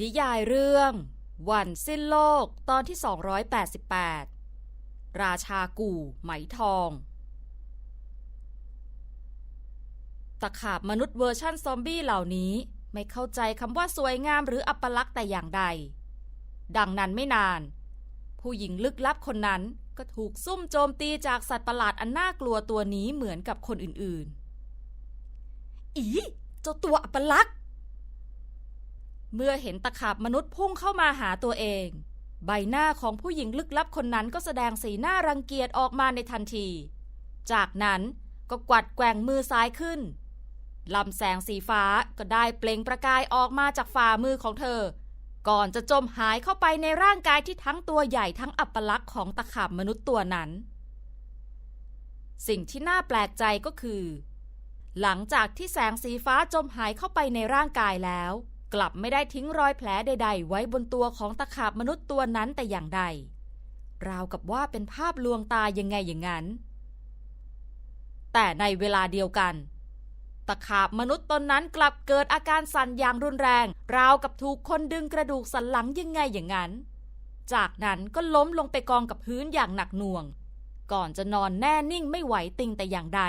นิยายเรื่อง วันสิ้นโลกตอนที่ 288 ราชากู่ไหมทอง ตะขาบมนุษย์เวอร์ชั่นซอมบี้เหล่านี้ไม่เข้าใจคำว่าสวยงามหรืออัปลักษณ์แต่อย่างใด ดังนั้นไม่นาน ผู้หญิงลึกลับคนนั้นก็ถูกซุ่มโจมตีจากสัตว์ประหลาดอันน่ากลัวตัวนี้เหมือนกับคนอื่นๆ อีเจ้าตัวอัปลักษณ์ เมื่อเห็นตะขาบมนุษย์พุ่งเข้ามาหาตัวเอง ใบหน้าของผู้หญิงลึกลับคนนั้นก็แสดงสีหน้ารังเกียจออกมาในทันที จากนั้นก็กวัดแกว่งมือซ้ายขึ้นลำแสงสีฟ้าก็ได้เปล่งประกายออกมาจากฝ่ามือของเธอ ก่อนจะจมหายเข้าไปในร่างกายที่ทั้งตัวใหญ่ทั้งอัปลักษณ์ของตะขาบมนุษย์ตัวนั้น สิ่งที่น่าแปลกใจก็คือ หลังจากที่แสงสีฟ้าจมหายเข้าไปในร่างกายแล้ว กลับไม่ได้ทิ้งรอยแผลใด ๆ ไว้บนตัวของตะขาบมนุษย์ตัวนั้นแต่อย่างใด ราวกับว่าเป็นภาพลวงตายังไงอย่างนั้น แต่ในเวลาเดียวกัน ตะขาบมนุษย์ตนนั้นกลับเกิดอาการสั่นอย่างรุนแรง ราวกับถูกคนดึงกระดูกสันหลังยังไงอย่างนั้น จากนั้นก็ล้มลงไปกองกับพื้นอย่างหนักหน่วง ก่อนจะนอนแน่นิ่งไม่ไหวติงแต่อย่างใด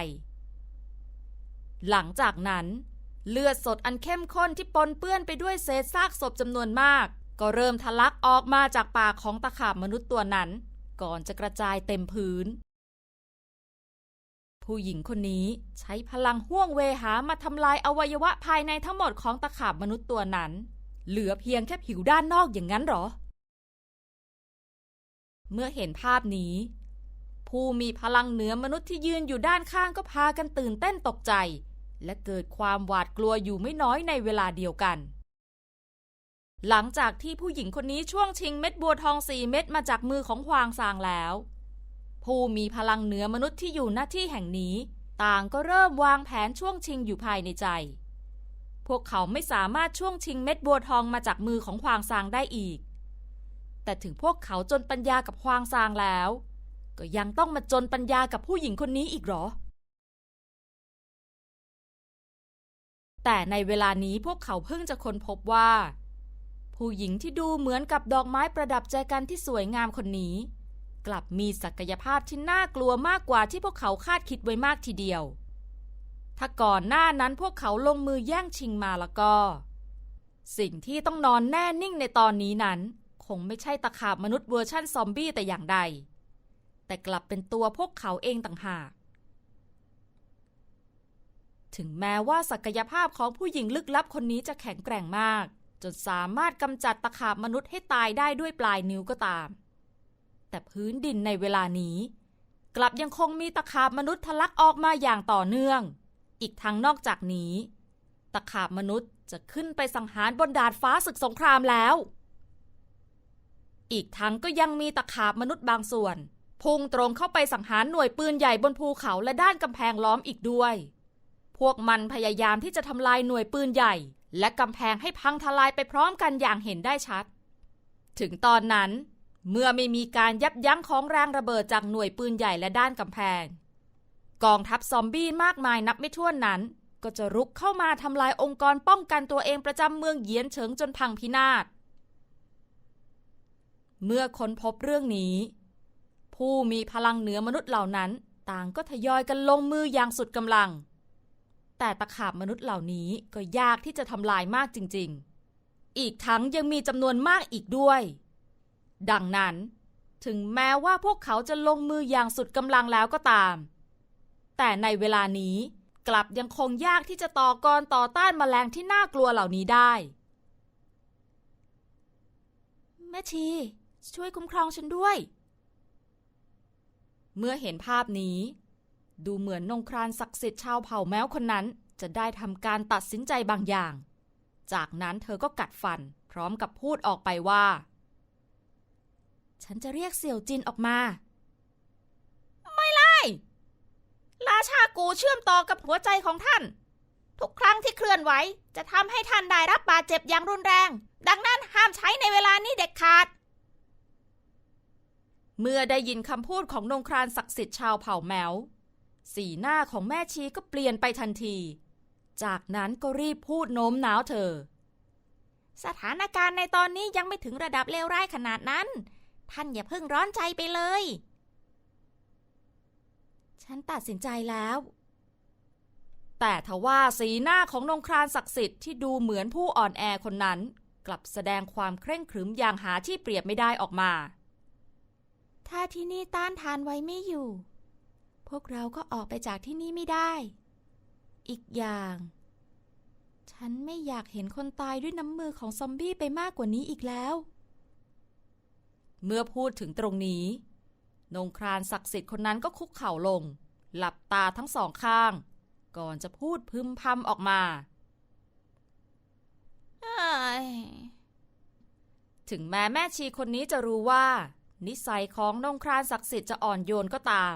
หลังจากนั้น เลือดสดอันเข้มข้นที่ปนเปื้อนไปด้วยเศษซากศพจำนวนมาก ก็เริ่มทะลักออกมาจากปากของตะขาบมนุษย์ตัวนั้น ก่อนจะกระจายเต็มพื้น ผู้หญิงคนนี้ใช้พลังห่วงเวหามาทำลายอวัยวะภายในทั้งหมดของตะขาบมนุษย์ตัวนั้น เหลือเพียงแค่ผิวด้านนอกอย่างนั้นหรอ เมื่อเห็นภาพนี้ ผู้มีพลังเหนือมนุษย์ที่ยืนอยู่ด้านข้างก็พากันตื่นเต้นตกใจ และเกิดความหวาดกลัวอยู่ไม่น้อยในเวลาเดียวกัน หลังจากที่ผู้หญิงคนนี้ช่วงชิงเม็ดบัวทองสี่เม็ดมาจากมือของฮวางซางแล้ว ผู้มีพลังเหนือมนุษย์ที่อยู่หน้าที่แห่งนี้ ต่างก็เริ่มวางแผนช่วงชิงอยู่ภายในใจ พวกเขาไม่สามารถช่วงชิงเม็ดบัวทองมาจากมือของฮวางซางได้อีก แต่ถึงพวกเขาจนปัญญากับฮวางซางแล้ว ก็ยังต้องมาจนปัญญากับผู้หญิงคนนี้อีกหรอ แต่ในเวลานี้พวกเขาเพิ่งจะค้นพบว่า ผู้หญิงที่ดูเหมือนกับดอกไม้ประดับใจกันที่สวยงามคนนี้ กลับมีศักยภาพที่น่ากลัวมากกว่าที่พวกเขาคาดคิดไว้มากทีเดียว ถ้าก่อนหน้านั้นพวกเขาลงมือแย่งชิงมาแล้วก็ สิ่งที่ต้องนอนแน่นิ่งในตอนนี้นั้น คงไม่ใช่ตะขาบมนุษย์เวอร์ชั่นซอมบี้แต่อย่างใด แต่กลับเป็นตัวพวกเขาเองต่างหาก ถึงแม้ว่าศักยภาพของผู้หญิงลึกลับคนนี้จะแข็งแกร่งมาก จนสามารถกำจัดตะขาบมนุษย์ให้ตายได้ด้วยปลายนิ้วก็ตาม แต่พื้นดินในเวลานี้ กลับยังคงมีตะขาบมนุษย์ทะลักออกมาอย่างต่อเนื่อง อีกทั้งนอกจากนี้ ตะขาบมนุษย์จะขึ้นไปสังหารบนดาดฟ้าศึกสงครามแล้ว อีกทั้งก็ยังมีตะขาบมนุษย์บางส่วน พุ่งตรงเข้าไปสังหารหน่วยปืนใหญ่บนภูเขาและด้านกำแพงล้อมอีกด้วย พวกมันพยายามที่จะทำลายหน่วยปืนใหญ่ และกำแพงให้พังทลายไปพร้อมกันอย่างเห็นได้ชัด ถึงตอนนั้น เมื่อไม่มีการยับยั้งของแรงระเบิดจากหน่วยปืนใหญ่และด้านกำแพง กองทัพซอมบี้มากมายนับไม่ถ้วนนั้น ก็จะรุกเข้ามาทำลายองค์กรป้องกันตัวเองประจำเมืองเยียนเฉิงจนพังพินาศเมื่อค้นพบเรื่องนี้ ผู้มีพลังเหนือมนุษย์เหล่านั้น ต่างก็ทยอยกันลงมืออย่างสุดกำลัง แต่ตะขาบมนุษย์เหล่านี้ก็ยากที่จะทำลายมากจริง ๆ อีกทั้งยังมีจำนวนมากอีกด้วย ดังนั้น ถึงแม้ว่าพวกเขาจะลงมืออย่างสุดกำลังแล้วก็ตาม แต่ในเวลานี้กลับยังคงยากที่จะต่อกรต่อต้านแมลงที่น่ากลัวเหล่านี้ได้ แม่ชี ช่วยคุ้มครองฉันด้วย เมื่อเห็นภาพนี้ ดูเหมือนนงครานศักดิ์สิทธิ์ชาวเผ่าแม้วคนนั้น จะได้ทำการตัดสินใจบางอย่าง จากนั้นเธอก็กัดฟัน พร้อมกับพูดออกไปว่า ฉันจะเรียกเสี่ยวจินออกมา ไม่ไล่ราชากูเชื่อมต่อกับหัวใจของท่าน ทุกครั้งที่เคลื่อนไหว จะทำให้ท่านได้รับบาดเจ็บอย่างรุนแรง ดังนั้นห้ามใช้ในเวลานี้เด็ดขาดเมื่อได้ยินคำพูดของนงครานศักดิ์สิทธิ์ชาวเผ่าแมว สีหน้าของแม่ชีก็เปลี่ยนไปทันที จากนั้นก็รีบพูดโน้มน้าวเธอ สถานการณ์ในตอนนี้ยังไม่ถึงระดับเลวร้ายขนาดนั้น ท่านอย่าเพิ่งร้อนใจไปเลย ฉันตัดสินใจแล้ว แต่ทว่าสีหน้าของนงครานศักดิ์สิทธิ์ที่ดูเหมือนผู้อ่อนแอคนนั้น กลับแสดงความเคร่งขรึมอย่างหาที่เปรียบไม่ได้ออกมา ถ้าที่นี่ต้านทานไว้ไม่อยู่ พวกเราก็ออกไปจากที่นี่ไม่ได้ อีกอย่าง ฉันไม่อยากเห็นคนตายด้วยน้ำมือของซอมบี้ไปมากกว่านี้อีกแล้ว เมื่อพูดถึงตรงนี้ นงครานศักดิ์สิทธิ์คนนั้นก็คุกเข่าลง หลับตาทั้งสองข้าง ก่อนจะพูดพึมพำออกมาเอ้ยถึงแม้แม่ชีคนนี้จะรู้ว่า นิสัยของนงครานศักดิ์สิทธิ์จะอ่อนโยนก็ตาม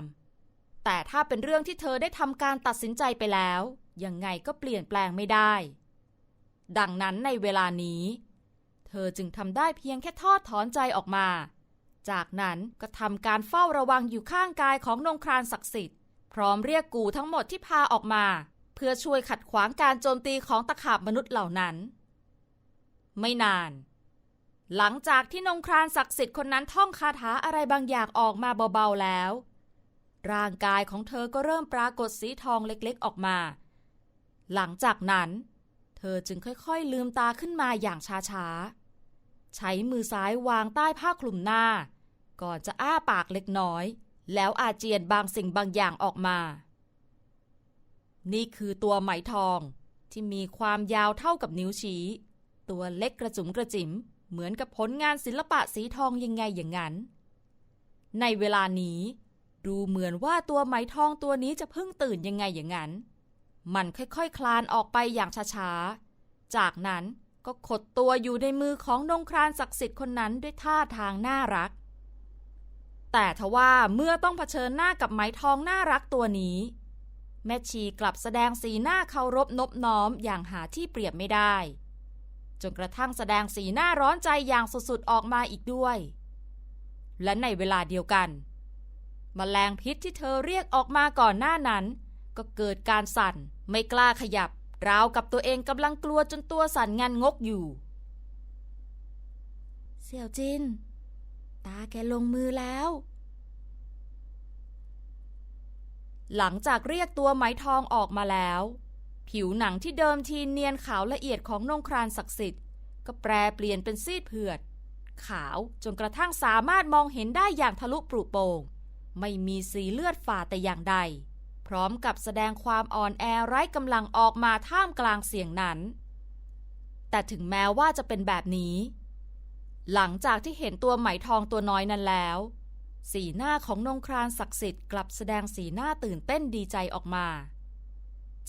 แต่ถ้าเป็นเรื่องที่เธอได้ทำการตัดสินใจไปแล้ว ยังไงก็เปลี่ยนแปลงไม่ได้ ดังนั้นในเวลานี้ เธอจึงทำได้เพียงแค่ทอดถอนใจออกมา จากนั้นก็ทำการเฝ้าระวังอยู่ข้างกายของนงครานศักดิ์สิทธิ์ พร้อมเรียกกูทั้งหมดที่พาออกมา เพื่อช่วยขัดขวางการโจมตีของตะขาบมนุษย์เหล่านั้น ไม่นาน หลังจากที่นงครานศักดิ์สิทธิ์คนนั้นท่องคาถาอะไรบางอย่างออกมาเบาๆแล้ว ร่างกายของเธอก็เริ่มปรากฏสีทองเล็กๆออกมา หลังจากนั้น เธอจึงค่อยๆลืมตาขึ้นมาอย่างช้าๆ ใช้มือซ้ายวางใต้ผ้าคลุมหน้า ก่อนจะอ้าปากเล็กน้อย แล้วอาเจียนบางสิ่งบางอย่างออกมา นี่คือตัวไหมทองที่มีความยาวเท่ากับนิ้วชี้ ตัวเล็กกระจุ๋มกระจิ๋มเหมือนกับผลงานศิลปะสีทองยังไงอย่างนั้น ในเวลานี้ ดูเหมือนว่าตัวไหมทองตัวนี้จะเพิ่งตื่นยังไงอย่างนั้น มันค่อยๆคคลานออกไปอย่างช้าๆ จากนั้นก็ขดตัวอยู่ในมือของนงครานศักดิ์สิทธิ์คนนั้นด้วยท่าทางน่ารัก แต่ทว่าเมื่อต้องเผชิญหน้ากับไหมทองน่ารักตัวนี้ แม่ชีกลับแสดงสีหน้าเคารพนบน้อมอย่างหาที่เปรียบไม่ได้ จนกระทั่งแสดงสีหน้าร้อนใจอย่างสุดๆออกมาอีกด้วย และในเวลาเดียวกัน มแมลงพิษที่เธอเรียกออกมาก่อนหน้านั้น ก็เกิดการสั่นไม่กล้าขยับ ราวกับตัวเองกำลังกลัวจนตัวสั่นงันงกอยู่ เสี่ยวจิน ตาแกลงมือแล้ว หลังจากเรียกตัวไหมทองออกมาแล้ว ผิวหนังที่เดิมทีเนียนขาวละเอียดของนงครานศักดิ์สิทธิ์ก็แปรเปลี่ยนเป็นซีดเผือด ขาวจนกระทั่งสามารถมองเห็นได้อย่างทะลุปรุโปร่ง ไม่มีสีเลือดฝาแต่อย่างใด พร้อมกับแสดงความอ่อนแอไร้กำลังออกมาท่ามกลางเสียงนั้น แต่ถึงแม้ว่าจะเป็นแบบนี้ หลังจากที่เห็นตัวไหมทองตัวน้อยนั้นแล้ว สีหน้าของนงครานศักดิ์สิทธิ์กลับแสดงสีหน้าตื่นเต้นดีใจออกมา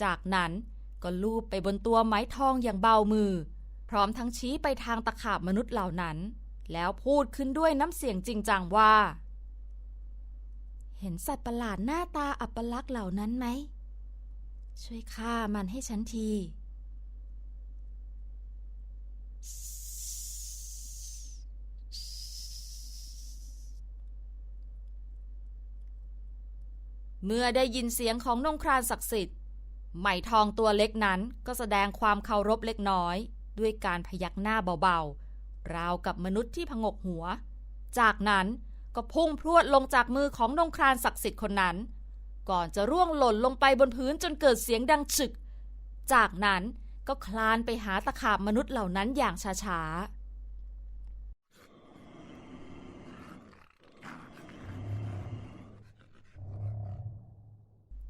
จากนั้นก็ลูบไปบนตัวไหมทองอย่างเบามือ พร้อมทั้งชี้ไปทางตะขาบมนุษย์เหล่านั้น แล้วพูดขึ้นด้วยน้ำเสียงจริงจังว่า เห็นสัตว์ประหลาดหน้าตาอัปลักษณ์เหล่านั้นไหม ช่วยฆ่ามันให้ฉันที เมื่อได้ยินเสียงของนงครานศักดิ์สิทธิ์ไหมทองตัวเล็กนั้นก็แสดงความเคารพเล็กน้อย ด้วยการพยักหน้าเบาๆ ราวกับมนุษย์ที่ผงกหัว จากนั้น ก็พุ่งพรวดลงจากมือของนงครานศักดิ์สิทธิ์คนนั้น ก่อนจะร่วงหล่นลงไปบนพื้นจนเกิดเสียงดังฉึก จากนั้นก็คลานไปหาตะขาบมนุษย์เหล่านั้นอย่างช้าๆ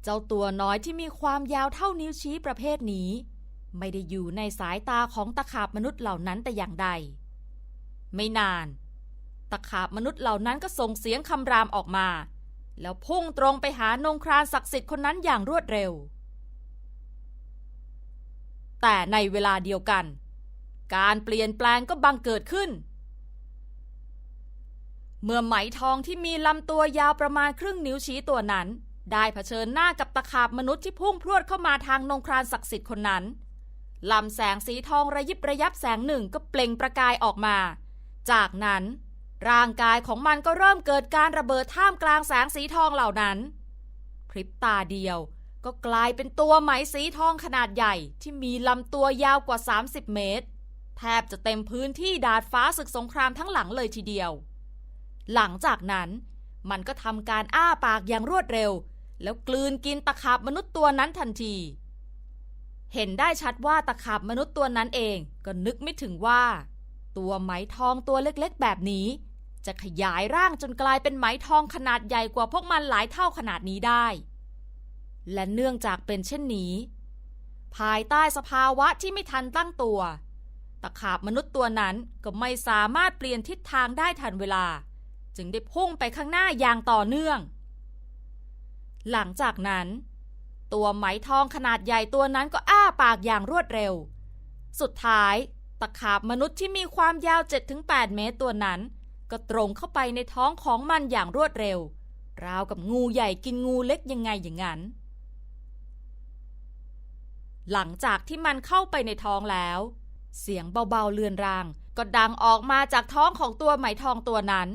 เจ้าตัวน้อยที่มีความยาวเท่านิ้วชี้ประเภทนี้ ไม่ได้อยู่ในสายตาของตะขาบมนุษย์เหล่านั้นแต่อย่างใด ไม่นาน ตะขาบมนุษย์เหล่านั้นก็ส่งเสียงคำรามออกมา แล้วพุ่งตรงไปหานงครานศักดิ์สิทธิ์คนนั้นอย่างรวดเร็ว แต่ในเวลาเดียวกัน การเปลี่ยนแปลงก็บังเกิดขึ้น เมื่อไหมทองที่มีลำตัวยาวประมาณครึ่งนิ้วชี้ตัวนั้น ได้เผชิญหน้ากับตะขาบมนุษย์ที่พุ่งพรวดเข้ามาทางนงครานศักดิ์สิทธิ์คนนั้นลำแสงสีทองระยิบระยับแสงหนึ่งก็เปล่งประกายออกมา จากนั้น ร่างกายของมันก็เริ่มเกิดการระเบิดท่ามกลางแสงสีทองเหล่านั้น พริบตาเดียวก็กลายเป็นตัวไหมสีทองขนาดใหญ่ที่มีลำตัวยาวกว่า 30 เมตร แทบจะเต็มพื้นที่ดาดฟ้าศึกสงครามทั้งหลังเลยทีเดียว หลังจากนั้น มันก็ทำการอ้าปากอย่างรวดเร็ว แล้วกลืนกินตะขาบมนุษย์ตัวนั้นทันที เห็นได้ชัดว่าตะขาบมนุษย์ตัวนั้นเองก็นึกไม่ถึงว่า ตัวไหมทองตัวเล็กๆแบบนี้ จะขยายร่างจนกลายเป็นไหมทองขนาดใหญ่กว่าพวกมันหลายเท่าขนาดนี้ได้ และเนื่องจากเป็นเช่นนี้ ภายใต้สภาวะที่ไม่ทันตั้งตัว ตะขาบมนุษย์ตัวนั้นก็ไม่สามารถเปลี่ยนทิศทางได้ทันเวลา จึงได้พุ่งไปข้างหน้าอย่างต่อเนื่อง หลังจากนั้น ตัวไหมทองขนาดใหญ่ตัวนั้นก็อ้าปากอย่างรวดเร็ว สุดท้ายตะขาบมนุษย์ที่มีความยาว 7-8 เมตรตัวนั้น ก็ตรงเข้าไปในท้องของมันอย่างรวดเร็ว ราวกับงูใหญ่กินงูเล็กยังไงอย่างนั้น หลังจากที่มันเข้าไปในท้องแล้ว เสียงเบาๆเลือนราง ก็ดังออกมาจากท้องของตัวไหมทองตัวนั้น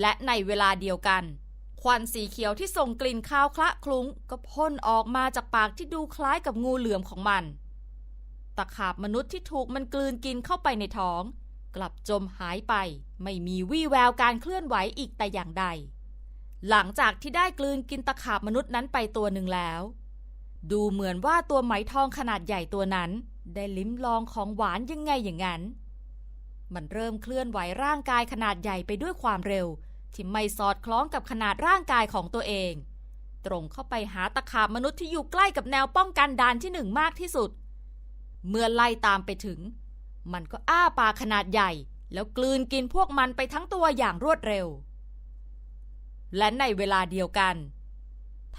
และในเวลาเดียวกันควันสีเขียวที่ส่งกลิ่นคาวคละคลุ้ง ก็พ่นออกมาจากปากที่ดูคล้ายกับงูเหลือมของมัน ตะขาบมนุษย์ที่ถูกมันกลืนกินเข้าไปในท้อง กลับจมหายไป ไม่มีวี่แววการเคลื่อนไหวอีกแต่อย่างใด หลังจากที่ได้กลืนกินตะขาบมนุษย์นั้นไปตัวหนึ่งแล้ว ดูเหมือนว่าตัวไหมทองขนาดใหญ่ตัวนั้น ได้ลิ้มลองของหวานยังไงอย่างนั้น มันเริ่มเคลื่อนไหวร่างกายขนาดใหญ่ไปด้วยความเร็ว ที่ไม่สอดคล้องกับขนาดร่างกายของตัวเอง ตรงเข้าไปหาตะขาบมนุษย์ที่อยู่ใกล้กับแนวป้องกันด่านที่หนึ่งมากที่สุด เมื่อไล่ตามไปถึง มันก็อ้าปากขนาดใหญ่ แล้วกลืนกินพวกมันไปทั้งตัวอย่างรวดเร็ว และในเวลาเดียวกัน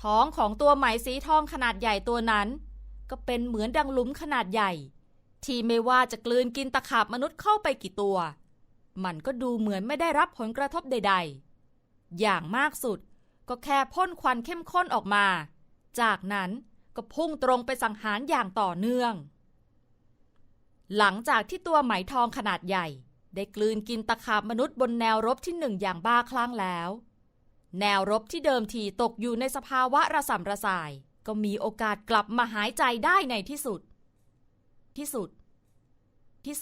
ท้องของตัวไหมสีทองขนาดใหญ่ตัวนั้น ก็เป็นเหมือนดังหลุมขนาดใหญ่ ที่ไม่ว่าจะกลืนกินตะขาบมนุษย์เข้าไปกี่ตัว มันก็ดูเหมือนไม่ได้รับผลกระทบใด ๆ อย่างมากสุดก็แค่พ่นควันเข้มข้นออกมา จากนั้นก็พุ่งตรงไปสังหารอย่างต่อเนื่อง หลังจากที่ตัวไหมทองขนาดใหญ่ ได้กลืนกินตะขาบมนุษย์บนแนวรบที่หนึ่งอย่างบ้าคลั่งแล้ว แนวรบที่เดิมทีตกอยู่ในสภาวะระสำระสาย ก็มีโอกาสกลับมาหายใจได้ในที่สุด ที่สุด